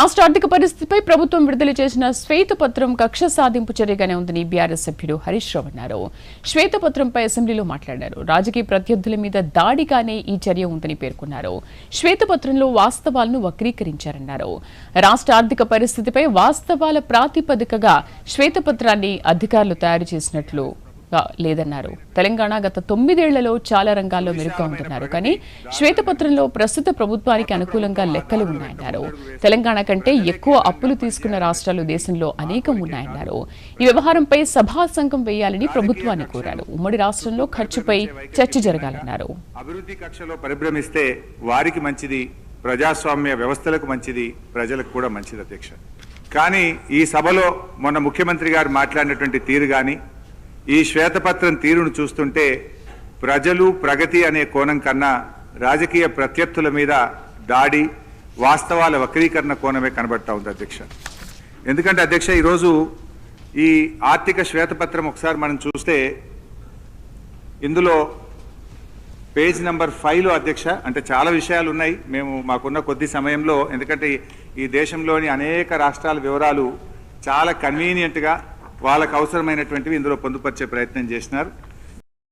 రాష్ట్ర ఆర్థిక పరిస్థితిపై ప్రభుత్వం విడుదల చేసిన శ్వేతపత్రం కక్ష సాధింపు చర్యగానే ఉందని బీఆర్ఎస్ సభ్యుడు హరీష్ రావు అన్నారు. శ్వేతపత్రంపై అసెంబ్లీలో మాట్లాడారు. రాజకీయ ప్రత్యర్థుల మీద దాడిగానే ఈ చర్య ఉందని పేర్కొన్నారు. శ్వేతపత్రంలో వాస్తవాలను వక్రీకరించారన్నారు. రాష్ట్ర ఆర్థిక పరిస్థితిపై వాస్తవాల ప్రాతిపదికగా శ్వేతపత్రాన్ని అధికారులు తయారు చేసినట్లు లేదన్నారు. తెలంగాణ గత తొమ్మిదేళ్ళలో చాలా రంగాల్లో మెరుగ్గా ఉంటున్నారు కానీ శ్వేతపత్రంలో ప్రస్తుత ప్రభుత్వానికి అనుకూలంగా లెక్కలు ఉన్నాయన్నారు తెలంగాణ కంటే ఎక్కువ అప్పులు తీసుకున్న రాష్ట్రాలు దేశంలో అనేకం ఉన్నాయన్నారు. ఈ వ్యవహారంపై సభా సంఘం వేయాలని ప్రభుత్వాన్ని కోరారు. ఉమ్మడి రాష్ట్రంలో ఖర్చుపై చర్చ జరగాలన్నారు. అభివృద్ధి కక్షలో పరిభ్రమిస్తే వారికి మంచిది ప్రజాస్వామ్య వ్యవస్థలకు మంచిది ప్రజలకు కూడా మంచిది అధ్యక్ష. కానీ ఈ సభలో మొన్న ముఖ్యమంత్రి గారు మాట్లాడినటువంటి తీరు కానీ ఈ శ్వేతపత్రం తీరును చూస్తుంటే ప్రజలు ప్రగతి అనే కోణం కన్నా రాజకీయ ప్రత్యర్థుల మీద దాడి వాస్తవాల వక్రీకరణ కోణమే కనబడతా ఉంది అధ్యక్ష. ఎందుకంటే అధ్యక్ష ఈరోజు ఈ ఆర్థిక శ్వేతపత్రం ఒకసారి మనం చూస్తే ఇందులో పేజ్ నెంబర్ ఫైవ్లో అధ్యక్ష అంటే చాలా విషయాలు ఉన్నాయి. మేము మాకున్న కొద్ది సమయంలో ఎందుకంటే ఈ దేశంలోని అనేక రాష్ట్రాల వివరాలు చాలా కన్వీనియంట్గా వాళ్ళకు అవసరమైనటువంటివి ఇందులో పొందుపరిచే ప్రయత్నం చేసినారు.